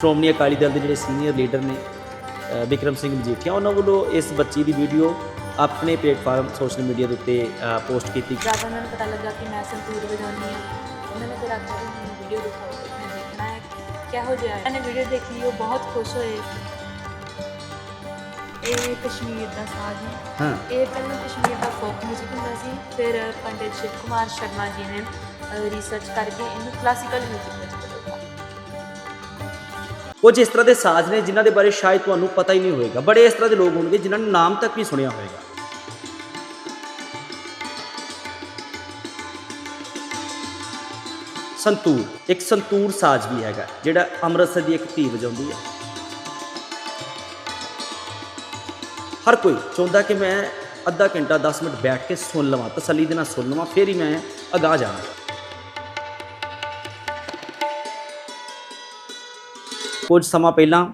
ਸ਼੍ਰੋਮਣੀ ਅਕਾਲੀ ਦਲ ਦੇ ਜਿਹੜੇ senior leader ਨੇ ਵਿਕਰਮ ਸਿੰਘ ਮਜੀਠੀਆ ਉਹਨਾਂ ਵੱਲੋਂ ਇਸ ਬੱਚੀ ਦੀ ਵੀਡੀਓ ਆਪਣੇ ਪਲੇਟਫਾਰਮ ਸੋਸ਼ਲ ਮੀਡੀਆ ਦੇ ਉੱਤੇ ਪੋਸਟ ਕੀਤੀ ਜਦ ਉਹਨਾਂ ਨੂੰ ਪਤਾ ਲੱਗਾ ਕਿ ਮੈਂ ਸੰਤੂਰ ਵਜਾਉਣੀ ਹੈ। ਉਹਨਾਂ ਨੇ ਫਿਰ ਆਖਿਆ ਕਿ ਵੀਡੀਓ ਦਿਖਾਓ ਮੈਂ ਦੇਖਣਾ ਹੈ ਕਿਹੋ ਜਿਹਾ ਹੈ। ਉਹਨੇ ਵੀਡੀਓ ਦੇਖੀ ਉਹ ਬਹੁਤ ਖੁਸ਼ ਹੋਏ। ਇਹ ਕਸ਼ਮੀਰ ਦਾ ਸਾਜ਼ ਹੈ। ਹਾਂ। ਇਹ ਪਹਿਲਾਂ ਕਸ਼ਮੀਰ ਦਾ ਫੋਕ ਮਿਊਜ਼ਿਕ ਹੁੰਦਾ ਸੀ ਫਿਰ ਪੰਡਿਤ ਸ਼ਿਵ ਕੁਮਾਰ ਸ਼ਰਮਾ ਜੀ ਨੇ ਰਿਸਰਚ ਕਰਕੇ ਇਹਨੂੰ ਕਲਾਸੀਕਲ ਮਿਊਜ਼ਿਕ ਕੁਝ ਇਸ ਤਰ੍ਹਾਂ ਦੇ ਸਾਜ਼ ਨੇ, ਜਿਨ੍ਹਾਂ ਦੇ ਬਾਰੇ ਸ਼ਾਇਦ ਤੁਹਾਨੂੰ ਪਤਾ ਹੀ ਨਹੀਂ ਹੋਵੇਗਾ, ਬੜੇ ਇਸ ਤਰ੍ਹਾਂ ਦੇ ਲੋਕ ਹੋਣਗੇ ਜਿਨ੍ਹਾਂ ਨੂੰ ਨਾਮ ਤੱਕ ਵੀ ਸੁਣਿਆ ਹੋਵੇਗਾ। ਸੰਤੂਰ, ਇੱਕ ਸੰਤੂਰ ਸਾਜ਼ ਵੀ ਹੈਗਾ, ਜਿਹੜਾ ਅੰਮ੍ਰਿਤਸਰ ਦੀ ਇੱਕ ਧੀ ਵਜਾਉਂਦੀ ਹੈ। ਹਰ ਕੋਈ ਚਾਹੁੰਦਾ ਕਿ ਮੈਂ ਅੱਧਾ ਘੰਟਾ 10 ਮਿੰਟ ਬੈਠ ਕੇ ਸੁਣ ਲਵਾਂ, ਤਸੱਲੀ ਦੇ ਨਾਲ ਸੁਣ ਲਵਾਂ, ਫਿਰ ਹੀ ਮੈਂ ਅਗਾਹ ਜਾਵਾਂਗਾ। ਕੁਝ ਸਮਾਂ ਪਹਿਲਾਂ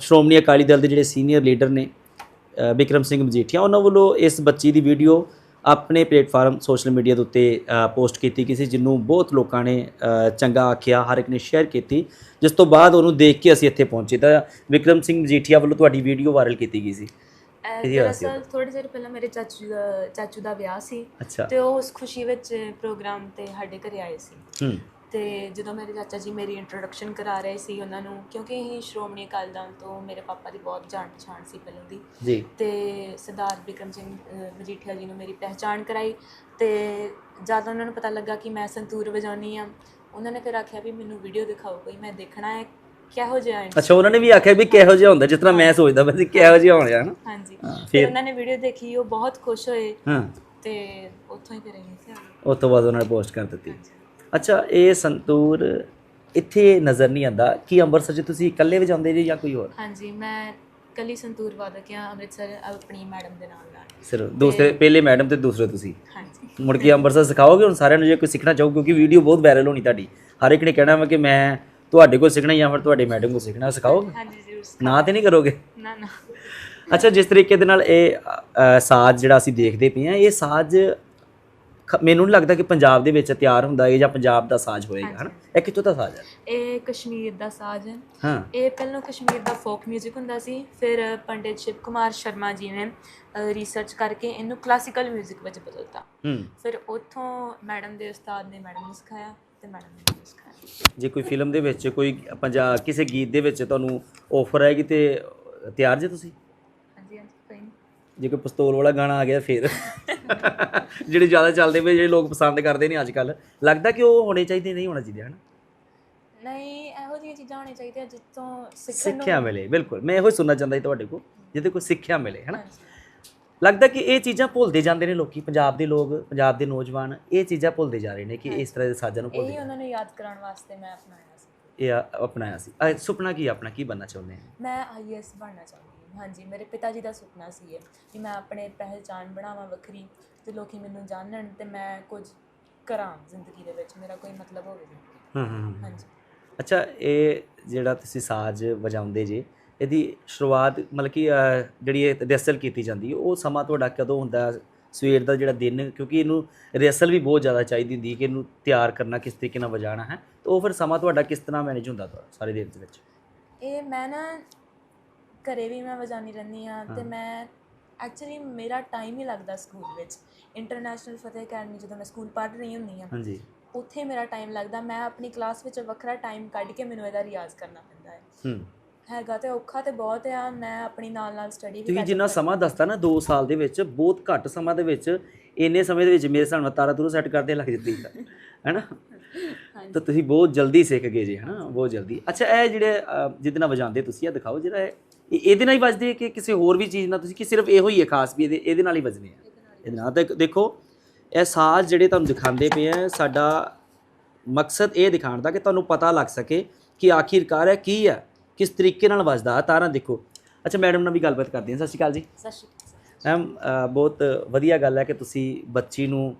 ਸ਼੍ਰੋਮਣੀ ਅਕਾਲੀ ਦਲ ਦੇ ਜਿਹੜੇ ਸੀਨੀਅਰ ਲੀਡਰ ਨੇ ਅ, ਵਿਕਰਮ ਸਿੰਘ ਮਜੀਠੀਆ ਉਹਨਾਂ ਵੱਲੋਂ ਇਸ ਬੱਚੀ ਦੀ ਵੀਡੀਓ ਆਪਣੇ ਪਲੇਟਫਾਰਮ ਸੋਸ਼ਲ ਮੀਡੀਆ ਦੇ ਉੱਤੇ ਪੋਸਟ ਕੀਤੀ ਕਿਸੇ ਜਿਹਨੂੰ ਬਹੁਤ ਲੋਕਾਂ ਨੇ ਚੰਗਾ ਆਖਿਆ ਹਰ ਇੱਕ ਨੇ ਸ਼ੇਅਰ ਕੀਤੀ ਜਿਸ ਤੋਂ ਬਾਅਦ ਉਹਨੂੰ ਦੇਖ ਕੇ ਅਸੀਂ ਇੱਥੇ ਪਹੁੰਚੇ। ਤਾਂ ਵਿਕਰਮ ਸਿੰਘ ਮਜੀਠੀਆ ਵੱਲੋਂ ਤੁਹਾਡੀ ਵੀਡੀਓ ਵਾਇਰਲ ਕੀਤੀ ਗਈ ਸੀ। ਸੀ ਦਰਅਸਲ ਥੋੜੇ ਚਿਰ ਪਹਿਲਾਂ ਮੇਰੇ ਚਾਚੂ ਦਾ ਚਾਚੂ ਦਾ ਵਿਆਹ ਸੀ ਤੇ ਉਹ ਉਸ ਖੁਸ਼ੀ ਵਿੱਚ ਪ੍ਰੋਗਰਾਮ ਤੇ ਸਾਡੇ ਘਰੇ ਆਏ ਸੀ। ਹੂੰ ਤੇ ਜਦੋਂ ਮੇਰੇ ਚਾਚਾ ਜੀ ਮੇਰੀ ਇੰਟਰੋਡਕਸ਼ਨ ਕਰਾ ਰਹੇ ਸੀ ਉਹਨਾਂ ਨੂੰ ਕਿਉਂਕਿ ਇਹ ਸ਼੍ਰੋਮਣੀ ਅਕਾਲੀ ਦਲ ਤੋਂ ਮੇਰੇ ਪਾਪਾ ਦੀ ਬਹੁਤ ਜਾਣ ਪਛਾਣ ਸੀ ਪਹਿਲਾਂ ਦੀ ਜੀ। ਤੇ ਸਰਦਾਰ ਬਿਕਰਮ ਸਿੰਘ ਮਜੀਠੀਆ ਜੀ ਨੂੰ ਮੇਰੀ ਪਹਿਚਾਣ ਕਰਾਈ ਤੇ ਜਦ ਉਹਨਾਂ ਨੂੰ ਪਤਾ ਲੱਗਾ ਕਿ ਮੈਂ ਸੰਤੂਰ ਵਜਾਉਣੀ ਆ ਉਹਨਾਂ ਨੇ ਫਿਰ ਆਖਿਆ ਵੀ ਮੈਨੂੰ ਵੀਡੀਓ ਦਿਖਾਓ ਕੋਈ ਮੈਂ ਦੇਖਣਾ ਹੈ ਕਿਹੋ ਜਿਹਾ ਹੈ। ਅੱਛਾ ਉਹਨਾਂ ਨੇ ਵੀ ਆਖਿਆ ਵੀ ਕਿਹੋ ਜਿਹਾ ਹੁੰਦਾ ਜਿਸ ਤਰ੍ਹਾਂ ਮੈਂ ਸੋਚਦਾ ਮੈਂ ਸੀ ਕਿਹੋ ਜਿਹਾ ਹੋਣਾ ਹੈ ਨਾ ਹਾਂਜੀ ਫਿਰ? ਉਹਨਾਂ ਨੇ ਵੀਡੀਓ ਦੇਖੀ ਉਹ ਬਹੁਤ ਖੁਸ਼ ਹੋਏ ਹਾਂ। ਤੇ ਉੱਥੋਂ ਹੀ ਫਿਰ ਅਸੀਂ ਉਸ ਤੋਂ ਬਾਅਦ ਉਹਨਾਂ ਨੇ ਪੋਸਟ ਕਰ ਦਿੱਤੀ। ਅੱਛਾ ਇਹ ਸੰਤੂਰ ਇੱਥੇ ਨਜ਼ਰ ਨਹੀਂ ਆਉਂਦਾ। ਕੀ ਅੰਮ੍ਰਿਤਸਰ 'ਚ ਤੁਸੀਂ ਇਕੱਲੇ ਵਜਾਉਂਦੇ ਜੀ ਜਾਂ ਕੋਈ ਹੋਰ? ਹਾਂਜੀ ਮੈਂ ਕੱਲੀ ਸੰਤੂਰ ਵਾਦਕ ਆ ਅੰਮ੍ਰਿਤਸਰ ਆਪਣੀ ਮੈਡਮ ਦੇ ਨਾਲ ਨਾਲ। ਸਿਰਫ ਦੂਸਰੇ ਪਹਿਲੇ ਮੈਡਮ ਤੇ ਦੂਸਰੇ ਤੁਸੀਂ? ਹਾਂਜੀ। ਮੁੜ ਕੇ ਅੰਮ੍ਰਿਤਸਰ ਸਿਖਾਓਗੇ ਹੁਣ ਸਾਰਿਆਂ ਨੂੰ ਜੇ ਕੋਈ ਸਿੱਖਣਾ ਚਾਹੋ ਕਿਉਂਕਿ ਵੀਡੀਓ ਬਹੁਤ ਵਾਇਰਲ ਹੋਣੀ ਤੁਹਾਡੀ। ਹਰ ਇੱਕ ਨੇ ਕਹਿਣਾ ਵਾ ਕਿ ਮੈਂ ਤੁਹਾਡੇ ਕੋਲ ਸਿੱਖਣਾ ਜਾਂ ਫਿਰ ਤੁਹਾਡੇ ਮੈਡਮ ਕੋਲ ਸਿੱਖਣਾ ਸਿਖਾਓਗੇ? ਹਾਂਜੀ ਜ਼ਰੂਰ ਨਾ ਤੇ ਨਹੀਂ ਕਰੋਗੇ? ਨਾ ਨਾ। ਅੱਛਾ ਜਿਸ ਤਰੀਕੇ ਦੇ ਨਾਲ ਇਹ ਸਾਜ਼ ਜਿਹੜਾ ਅਸੀਂ ਦੇਖਦੇ ਪਏ ਆ ਇਹ ਸਾਜ਼ ਮੈਨੂੰ ਨਹੀਂ ਲੱਗਦਾ ਕਿ ਪੰਜਾਬ ਦੇ ਵਿੱਚ ਤਿਆਰ ਹੁੰਦਾ ਹੈ ਜਾਂ ਪੰਜਾਬ ਦਾ ਸਾਜ਼ ਹੋਏਗਾ ਹਨਾ ਇਹ ਕਿੱਥੋਂ ਦਾ ਸਾਜ਼ ਹੈ ਇਹ ਕਸ਼ਮੀਰ ਦਾ ਸਾਜ਼ ਹੈ ਹਾਂ ਇਹ ਪਹਿਲਾਂ ਕਸ਼ਮੀਰ ਦਾ ਫੋਕ 뮤직 ਹੁੰਦਾ ਸੀ ਫਿਰ ਪੰਡਿਤ ਸ਼ਿਵ ਕੁਮਾਰ ਸ਼ਰਮਾ ਜੀ ਨੇ ਰਿਸਰਚ ਕਰਕੇ ਇਹਨੂੰ ਕਲਾਸੀਕਲ 뮤직 ਵਿੱਚ ਬਦਲਤਾ ਹੂੰ ਫਿਰ ਉੱਥੋਂ ਮੈਡਮ ਦੇ ਉਸਤਾਦ ਨੇ ਮੈਡਮ ਨੂੰ ਸਿਖਾਇਆ ਤੇ ਮੈਡਮ ਨੇ ਮੈਨੂੰ ਸਿਖਾਇਆ ਜੇ ਕੋਈ ਫਿਲਮ ਦੇ ਵਿੱਚ ਕੋਈ ਪੰਜਾਬ ਕਿਸੇ ਗੀਤ ਦੇ ਵਿੱਚ ਤੁਹਾਨੂੰ ਆਫਰ ਆਏਗੀ ਤੇ ਤਿਆਰ ਜੇ ਤੁਸੀਂ ਹਾਂਜੀ ਹਾਂਜੀ ਕੋਈ ਨਹੀਂ ਜੇ ਕੋਈ ਪਿਸਤੌਲ ਵਾਲਾ ਗਾਣਾ ਆ ਗਿਆ ਫਿਰ। ਜਿਹੜੇ ਜ਼ਿਆਦਾ ਚੱਲਦੇ ਪਏ ਜਿਹੜੇ ਲੋਕ ਪਸੰਦ ਕਰਦੇ ਨੇ ਅੱਜ ਕੱਲ ਲੱਗਦਾ ਕਿ ਉਹ ਹੋਣੇ ਚਾਹੀਦੇ ਨਹੀਂ ਹੋਣਾ ਚਾਹੀਦੇ ਹਨ? ਨਹੀਂ ਇਹੋ ਜਿਹੀਆਂ ਚੀਜ਼ਾਂ ਹੋਣੀਆਂ ਚਾਹੀਦੀਆਂ ਜਿਸ ਤੋਂ ਸਿੱਖਣ ਸਿੱਖਿਆ ਮਿਲੇ। ਬਿਲਕੁਲ। ਮੈਂ ਇਹੋ ਸੁਣਨਾ ਚਾਹੁੰਦਾ ਸੀ ਤੁਹਾਡੇ ਕੋਲ ਜਿਹਦੇ ਕੋਈ ਸਿੱਖਿਆ ਮਿਲੇ ਹਨਾ। ਲੱਗਦਾ ਕਿ ਇਹ ਚੀਜ਼ਾਂ ਭੁੱਲਦੇ ਜਾਂਦੇ ਨੇ ਲੋਕੀ ਪੰਜਾਬ ਦੇ ਲੋਕ ਪੰਜਾਬ ਦੇ ਨੌਜਵਾਨ ਇਹ ਚੀਜ਼ਾਂ ਭੁੱਲਦੇ ਜਾ ਰਹੇ ਨੇ ਕਿ ਇਸ ਤਰ੍ਹਾਂ ਦੇ ਸਾਜ਼ਾਂ ਨੂੰ ਭੁੱਲਦੇ ਇਹੀ ਉਹਨਾਂ ਨੂੰ ਯਾਦ ਕਰਾਉਣ ਵਾਸਤੇ ਮੈਂ ਅਪਣਾਇਆ ਸੀ। ਇਹ ਅਪਣਾਇਆ ਸੀ। ਸੁਪਨਾ ਕੀ ਆਪਣਾ? ਕੀ ਬਣਨਾ ਚਾਹੁੰਦੇ ਆ ਮੈਂ ਆਈਐਸ ਬਣਨਾ ਚਾਹੁੰਦੀ ਹਾਂਜੀ ਮੇਰੇ ਪਿਤਾ ਜੀ ਦਾ ਸੁਪਨਾ ਸੀ ਇਹ ਕਿ ਮੈਂ ਆਪਣੇ ਪਹਿਚਾਨ ਬਣਾਵਾਂ ਵੱਖਰੀ ਤੇ ਲੋਕੀ ਮੈਨੂੰ ਜਾਣਨ ਤੇ ਮੈਂ ਕੁਝ ਕਰਾਂ ਜ਼ਿੰਦਗੀ ਦੇ ਵਿੱਚ ਮੇਰਾ ਕੋਈ ਮਤਲਬ ਹੋਵੇ ਜ਼ਿੰਦਗੀ ਹਾਂ ਹਾਂ ਹਾਂਜੀ। ਅੱਛਾ ਇਹ ਜਿਹੜਾ ਤੁਸੀਂ ਸਾਜ਼ ਵਜਾਉਂਦੇ ਜੇ ਇਹਦੀ ਸ਼ੁਰੂਆਤ ਮਤਲਬ ਕਿ ਜਿਹੜੀ ਇਹ ਰਿਹਰਸਲ ਕੀਤੀ ਜਾਂਦੀ ਹੈ ਉਹ ਸਮਾਂ ਤੁਹਾਡਾ ਕਦੋਂ ਹੁੰਦਾ? ਸਵੇਰ ਦਾ ਜਿਹੜਾ ਦਿਨ ਕਿਉਂਕਿ ਇਹਨੂੰ ਰਿਹਰਸਲ ਵੀ ਬਹੁਤ ਜ਼ਿਆਦਾ ਚਾਹੀਦੀ ਹੁੰਦੀ ਕਿ ਇਹਨੂੰ ਤਿਆਰ ਕਰਨਾ ਕਿਸ ਤਰੀਕੇ ਨਾਲ ਵਜਾਉਣਾ ਹੈ। ਤਾਂ ਉਹ ਫਿਰ ਸਮਾਂ ਤੁਹਾਡਾ ਕਿਸ ਤਰ੍ਹਾਂ ਮੈਨੇਜ ਹੁੰਦਾ ਤੁਹਾਡਾ ਸਾਰੇ ਦਿਨ ਦੇ ਵਿੱਚ? ਇਹ ਮੈਂ ਨਾ ਘਰੇ ਵੀ ਮੈਂ ਵਜਾਨੀ ਰਹਿੰਦੀ ਹਾਂ ਤੇ। ਮੈਂ ਐਕਚੁਅਲੀ ਮੇਰਾ ਟਾਈਮ ਹੀ ਲੱਗਦਾ ਸਕੂਲ ਵਿੱਚ। ਇੰਟਰਨੈਸ਼ਨਲ ਫਤਿਹ ਅਕੈਡਮੀ ਜਦੋਂ ਮੈਂ ਸਕੂਲ ਪੜ੍ਹ ਰਹੀ ਹੁੰਦੀ ਹਾਂ ਹਾਂਜੀ। ਉੱਥੇ ਮੇਰਾ ਟਾਈਮ ਲੱਗਦਾ। ਮੈਂ ਆਪਣੀ ਕਲਾਸ ਵਿੱਚ ਵੱਖਰਾ ਟਾਈਮ ਕੱਢ ਕੇ ਮੈਨੂੰ ਇਹਦਾ ਰਿਆਜ਼ ਕਰਨਾ ਪੈਂਦਾ ਹੈ। ਹੂੰ। ਹੈਗਾ ਤੇ ਔਖਾ ਤੇ ਬਹੁਤ ਆ ਮੈਂ ਆਪਣੀ ਨਾਲ ਨਾਲ ਸਟੱਡੀ ਵੀ ਤੁਸੀਂ ਜਿੰਨਾ ਸਮਾਂ ਦੱਸਤਾ ਨਾ 2 ਸਾਲ ਦੇ ਵਿੱਚ ਬਹੁਤ ਘੱਟ ਸਮਾਂ ਦੇ ਵਿੱਚ ਇੰਨੇ ਸਮੇਂ ਦੇ ਵਿੱਚ ਮੇਰੇ ਹਿਸਾਬ ਨਾਲ ਤਾਰਾ ਤੁਰਾ ਸੈੱਟ ਕਰਦੇ ਲੱਗ ਜਾਂਦੀ ਹੈ ਹੈਨਾ? ਤਾਂ ਤੁਸੀਂ ਬਹੁਤ ਜਲਦੀ ਸਿੱਖ ਗਏ ਜੀ ਹਨਾ? ਬਹੁਤ ਜਲਦੀ। ਅੱਛਾ ਇਹ ਜਿਹੜੇ ਜਿਹਦੇ ਨਾਲ ਵਜਾਉਂਦੇ ਤੁਸੀਂ ਇਹ ਦਿਖਾਓ ਜਿਹੜਾ ਇਹ- ਇਹਦੇ ਨਾਲ ਹੀ ਵੱਜਦੇ ਕਿ ਕਿਸੇ ਹੋਰ ਵੀ ਚੀਜ਼ ਨਾਲ? ਤੁਸੀਂ ਕਿ ਸਿਰਫ ਇਹੋ ਹੀ ਹੈ ਖਾਸ ਵੀ ਇਹਦੇ ਇਹਦੇ ਨਾਲ ਹੀ ਵੱਜਦੇ ਆ? ਇਹਦੇ ਨਾਲ ਤਾਂ ਦੇਖੋ ਇਹ ਸਾਜ਼ ਜਿਹੜੇ ਤੁਹਾਨੂੰ ਦਿਖਾਉਂਦੇ ਪਏ ਆ ਸਾਡਾ ਮਕਸਦ ਇਹ ਦਿਖਾਉਣ ਦਾ ਕਿ ਤੁਹਾਨੂੰ ਪਤਾ ਲੱਗ ਸਕੇ ਕਿ ਆਖਿਰਕਾਰ ਇਹ ਕੀ ਹੈ ਕਿਸ ਤਰੀਕੇ ਨਾਲ ਵੱਜਦਾ ਤਾਰਾਂ ਦੇਖੋ। ਅੱਛਾ ਮੈਡਮ ਨਾਲ ਵੀ ਗੱਲਬਾਤ ਕਰਦੇ ਹਾਂ। ਸਤਿ ਸ਼੍ਰੀ ਅਕਾਲ ਜੀ। ਸਤਿ ਸ਼੍ਰੀ ਅਕਾਲ ਮੈਮ ਬਹੁਤ ਵਧੀਆ ਗੱਲ ਹੈ ਕਿ ਤੁਸੀਂ ਬੱਚੀ ਨੂੰ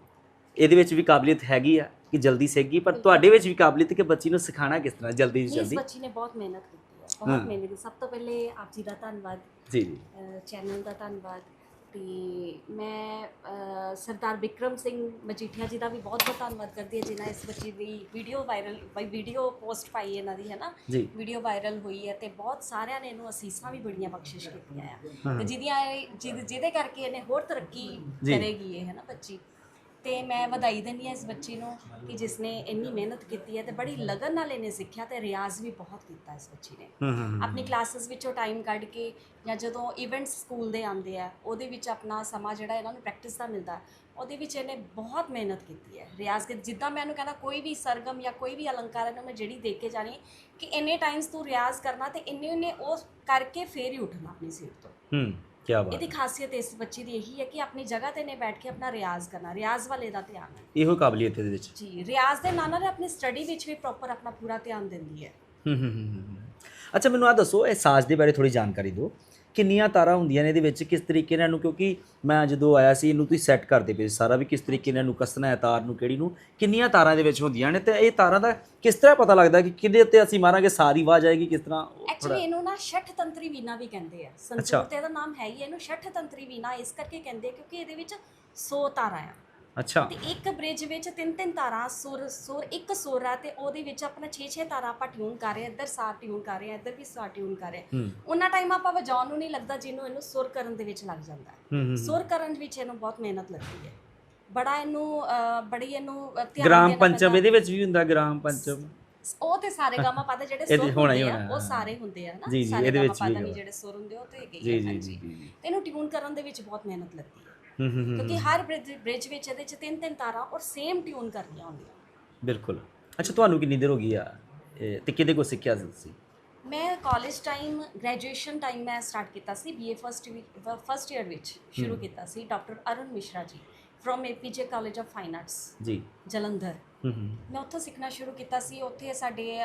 ਇਹਦੇ ਵਿੱਚ ਵੀ ਕਾਬਲੀਅਤ ਹੈਗੀ ਆ ਕਿ ਜਲਦੀ ਸਿੱਖ ਗਈ ਪਰ ਤੁਹਾਡੇ ਵਿੱਚ ਵੀ ਕਾਬਲੀਅਤ ਕਿ ਬੱਚੀ ਨੂੰ ਸਿਖਾਣਾ ਕਿਸ ਤਰ੍ਹਾਂ ਜਲਦੀ ਤੋਂ ਇਸ ਜਲਦੀ? ਬੱਚੀ ਨੇ ਬਹੁਤ ਮਿਹਨਤ ਕੀਤੀ। ਬਹੁਤ ਮਿਹਨਤ ਸਭ ਤੋਂ ਪਹਿਲੇ ਆਪ ਜੀ ਦਾ ਧੰਨਵਾਦ ਜੀ। ਜੀ ਚੈਨਲ ਦਾ ਧੰਨਵਾਦ ਤੇ ਮੈਂ ਸਰਦਾਰ ਵਿਕਰਮ ਸਿੰਘ ਮਜੀਠੀਆ ਜੀ ਦਾ ਵੀ ਬਹੁਤ ਬਹੁਤ ਧੰਨਵਾਦ ਕਰਦੀ ਹਾਂ ਜਿਨ੍ਹਾਂ ਇਸ ਬੱਚੀ ਦੀ video viral by video post ਪਾਈ ਇਹਨਾਂ ਦੀ ਹੈ ਨਾ ਵੀਡੀਓ ਵਾਇਰਲ ਹੋਈ ਹੈ ਤੇ ਬਹੁਤ ਸਾਰਿਆਂ ਨੇ ਇਹਨੂੰ ਅਸੀਸਾਂ ਵੀ ਬੜੀਆਂ ਬਖਸ਼ਿਸ਼ ਕੀਤੀਆਂ ਆ। ਤੇ ਜਿਹਦੀਆਂ ਜਿਹਦੇ ਕਰਕੇ ਇਹਨੇ ਹੋਰ ਤਰੱਕੀ। ਕਰੇਗੀ ਇਹ ਹੈ ਨਾ ਬੱਚੀ? ਤੇ ਮੈਂ ਵਧਾਈ ਦਿੰਦੀ ਹਾਂ ਇਸ ਬੱਚੀ ਨੂੰ ਕਿ ਜਿਸ ਨੇ ਇੰਨੀ ਮਿਹਨਤ ਕੀਤੀ ਹੈ ਤੇ ਬੜੀ ਲਗਨ ਨਾਲ ਇਹਨੇ ਸਿੱਖਿਆ ਤੇ ਰਿਆਜ਼ ਵੀ ਬਹੁਤ ਕੀਤਾ ਇਸ ਬੱਚੀ ਨੇ। ਆਪਣੀ ਕਲਾਸਿਸ ਵਿੱਚੋਂ ਟਾਈਮ ਕੱਢ ਕੇ ਜਾਂ ਜਦੋਂ ਇਵੈਂਟਸ ਸਕੂਲ ਦੇ ਆਉਂਦੇ ਆ ਉਹਦੇ ਵਿੱਚ ਆਪਣਾ ਸਮਾਂ ਜਿਹੜਾ ਇਹਨਾਂ ਨੂੰ ਪ੍ਰੈਕਟਿਸ ਦਾ ਮਿਲਦਾ ਉਹਦੇ ਵਿੱਚ ਇਹਨੇ ਬਹੁਤ ਮਿਹਨਤ ਕੀਤੀ ਹੈ। ਰਿਆਜ਼ ਜਿੱਦਾਂ ਮੈਂ ਇਹਨੂੰ ਕਹਿੰਦਾ ਕੋਈ ਵੀ ਸਰਗਮ ਜਾਂ ਕੋਈ ਵੀ ਅਲੰਕਾਰ ਇਹਨੂੰ ਮੈਂ ਜਿਹੜੀ ਦੇਖ ਕੇ ਜਾਣੀ ਕਿ ਇੰਨੇ ਟਾਈਮਸ ਤੂੰ ਰਿਆਜ਼ ਕਰਨਾ ਤੇ ਇੰਨੇ ਇੰਨੇ ਉਹ ਕਰਕੇ ਫੇਰ ਹੀ ਉੱਠਣਾ ਆਪਣੀ ਸੀਟ ਤੋਂ। ਹੂੰ। ਕੀ ਬਾਤ ਇਹਦੀ ਖਾਸੀਅਤ ਇਸ ਬੱਚੀ ਦੀ ਇਹੀ ਹੈ ਕਿ ਆਪਣੀ ਜਗ੍ਹਾ ਤੇ ਨੇ ਬੈਠ ਕੇ ਆਪਣਾ ਰਿਆਜ਼ ਕਰਨਾ ਰਿਆਜ਼ ਵਾਲੇ ਦਾ ਧਿਆਨ ਹੈ ਇਹੋ ਕਾਬਲੀਅਤ ਇਹਦੇ ਵਿੱਚ। ਜੀ ਰਿਆਜ਼ ਦੇ ਨਾਲ ਨਾਲ ਆਪਣੀ ਸਟੱਡੀ ਵਿੱਚ ਵੀ ਪ੍ਰੋਪਰ ਆਪਣਾ ਪੂਰਾ ਧਿਆਨ ਦਿੰਦੀ ਹੈ। ਹੂੰ ਹੂੰ ਹੂੰ। ਅੱਛਾ ਮੈਨੂੰ ਆ ਦੱਸੋ ਇਹ ਸਾਜ਼ ਦੇ ਬਾਰੇ ਥੋੜੀ ਜਾਣਕਾਰੀ ਦਿਓ। ਕਿੰਨੀਆਂ ਤਾਰਾਂ ਹੁੰਦੀਆਂ ਨੇ ਇਹਦੇ ਵਿੱਚ ਕਿਸ ਤਰੀਕੇ ਨਾਲ ਇਹਨੂੰ ਕਿਉਂਕਿ ਮੈਂ ਜਦੋਂ ਆਇਆ ਸੀ ਇਹਨੂੰ ਤੁਸੀਂ ਸੈੱਟ ਕਰਦੇ ਪਏ ਸਾਰਾ ਵੀ ਕਿਸ ਤਰੀਕੇ ਨਾਲ ਇਹਨੂੰ ਕੱਸਣਾ ਹੈ ਤਾਰ ਨੂੰ ਕਿਹੜੀ ਨੂੰ ਕਿੰਨੀਆਂ ਤਾਰਾਂ ਇਹਦੇ ਵਿੱਚ ਹੁੰਦੀਆਂ ਨੇ ਤੇ ਇਹ ਤਾਰਾਂ ਦਾ ਕਿਸ ਤਰ੍ਹਾਂ ਪਤਾ ਲੱਗਦਾ ਕਿ ਕਿਹਦੇ ਉੱਤੇ ਅਸੀਂ ਮਾਰਾਂਗੇ ਸਾਰੀ ਆਵਾਜ਼ ਆਏਗੀ ਕਿਸ ਤਰ੍ਹਾਂ ਐਕਚੁਅਲੀ ਇਹਨੂੰ ਨਾ ਛਠ ਤੰਤਰੀ ਵੀਨਾ ਵੀ ਕਹਿੰਦੇ ਆ। ਅੱਛਾ। ਸੰਤੂਰ ਤੇ ਇਹਦਾ ਨਾਮ ਹੈ ਹੀ ਇਹਨੂੰ ਛਠ ਤੰਤਰੀ ਵੀਨਾ ਇਸ ਕਰਕੇ ਕਹਿੰਦੇ ਕਿਉਂਕਿ ਇਹਦੇ ਵਿੱਚ 100 ਤਾਰਾਂ ਆ। ਅੱਛਾ। ਤੇ ਇੱਕ ਬ੍ਰਿਜ ਵਿੱਚ ਤਿੰਨ ਤਿੰਨ ਤਾਰਾਂ ਸੁਰ ਸੁਰ ਇੱਕ ਸੁਰ ਆ ਤੇ ਉਹਦੇ ਵਿੱਚ ਆਪਣਾ 6-6 ਤਾਰਾਂ ਆਪਾਂ ਟਿਊਨ ਕਰ ਰਹੇ ਆ ਇੱਧਰ ਸਾ ਟਿਊਨ ਕਰ ਰਹੇ ਆ ਇੱਧਰ ਵੀ ਸਾ ਟਿਊਨ ਕਰ ਰਹੇ ਆ। ਉਹਨਾਂ ਟਾਈਮ ਆਪਾਂ ਵਜਾਉਣ ਨੂੰ ਨਹੀਂ ਲੱਗਦਾ ਜਿਹਨੂੰ ਇਹਨੂੰ ਸੁਰ ਕਰਨ ਦੇ ਵਿੱਚ ਲੱਗ ਜਾਂਦਾ। ਸੁਰ ਕਰਨ ਵਿੱਚ ਇਹਨੂੰ ਬਹੁਤ ਮਿਹਨਤ ਲੱਗਦੀ ਹੈ। ਬੜਾ ਇਹਨੂੰ ਬੜੀ ਇਹਨੂੰ ਧਿਆਨ ਗ੍ਰਾਮ ਪੰਚਮ। ਇਹਦੇ ਵਿੱਚ ਵੀ ਹੁੰਦਾ ਗ੍ਰਾਮ ਪੰਚਮ? ਉਹ ਤੇ ਸਾਰੇ ਗਾਮਾ ਪਾਦਾ ਜਿਹੜੇ ਸੁਰ ਹੁੰਦੇ ਆ ਉਹ। ਸਾਰੇ ਹੁੰਦੇ ਆ ਨਾ ਸਾਰੇ ਗਾਮਾ ਪਾਦਾ। ਨਹੀਂ ਜਿਹੜੇ ਸੁਰ ਹੁੰਦੇ ਉਹ ਤੇ ਜੀ ਹੀ ਜੀ ਤੇ ਇਹਨੂੰ ਟਿਊਨ ਕਰਨ ਦੇ ਵਿੱਚ ਬਹੁਤ ਮਿਹਨਤ ਲੱਗਦੀ ਹੈ ਹੂੰ ਹੂੰ ਹੂੰ। ਕਿਉਂਕਿ ਹਰ ਬ੍ਰਿਜ ਵਿੱਚ ਇਹਦੇ ਚ ਤਿੰਨ ਤਿੰਨ ਤਾਰਾਂ ਔਰ ਸੇਮ ਟਿਊਨ ਕਰਨੀਆਂ ਹੁੰਦੀਆਂ। ਬਿਲਕੁਲ। ਅੱਛਾ ਤੁਹਾਨੂੰ ਕਿੰਨੀ ਦੇਰ ਹੋ ਗਈ ਆ? ਤੇ ਕਿਹਦੇ ਕੋਲ ਸਿੱਖਿਆ ਸੀ ਮੈਂ ਕਾਲਜ ਟਾਈਮ ਗ੍ਰੈਜੂਏਸ਼ਨ ਟਾਈਮ ਮੈਂ ਸਟਾਰਟ ਕੀਤਾ ਸੀ ਬੀਏ ਫਸਟ ਫਸਟ ਇਅਰ ਵਿੱਚ ਸ਼ੁਰੂ ਕੀਤਾ ਸੀ doctor Arun Mishra ji from APJ college of fine arts ji. Jalandhar. ਮੈਂ ਉੱਥੋਂ ਸਿੱਖਣਾ ਸ਼ੁਰੂ ਕੀਤਾ ਸੀ ਉੱਥੇ ਸਾਡੇ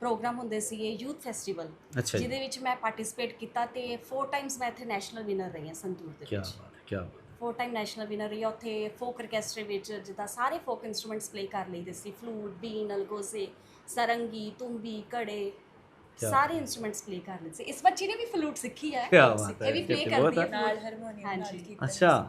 ਪ੍ਰੋਗਰਾਮ ਹੁੰਦੇ ਸੀਗੇ ਯੂਥ ਫੈਸਟੀਵਲ ਜਿਹਦੇ ਵਿੱਚ ਮੈਂ ਪਾਰਟਿਸਿਪੇਟ ਕੀਤਾ ਤੇ ਫੋਰ ਟਾਈਮਸ ਮੈਂ ਇੱਥੇ ਨੈਸ਼ਨਲ ਵਿਨਰ ਰਹੀ ਹਾਂ ਸੰਤੂਰ ਦੇ ਕੀ ਵਿੱਚ ਬਾਤ ਹੈ ਕੀ ਬਾਤ ਹੈ। ਫੋਰ ਟਾਈਮ ਨੈਸ਼ਨਲ ਵਿਨਰ ਰਹੀ ਹਾਂ ਉੱਥੇ ਫੋਕ ਆਰਕੈਸਟਰੇ ਵਿੱਚ ਜਿੱਦਾਂ ਸਾਰੇ ਫੋਕ ਇਨਸਟਰੂਮੈਂਟਸ ਪਲੇ ਕਰ ਲਈਦੇ ਸੀ ਫਲੂਟ ਬੀਨ ਅਲਗੋਜ਼ੇ ਸਰੰਗੀ ਤੁੰਬੀ ਕੜੇ ਸਾਰੇ ਇਨਸਟਰੂਮੈਂਟਸ ਪਲੇ ਕਰ ਲਏ ਸੀ ਇਸ ਬੱਚੀ ਨੇ ਵੀ ਫਲੂਟ ਸਿੱਖੀ ਹੈ ਕਿਆ ਬਾਤ ਹੈ, ਇਹ ਵੀ ਪਲੇ ਕਰਦੀ ਹੈ ਨਾਲ। ਹਾਰਮੋਨੀਅਮ ਹਾਂਜੀ। ਨਾਲ ਕੀਰਤਨ ਅੱਛਾ।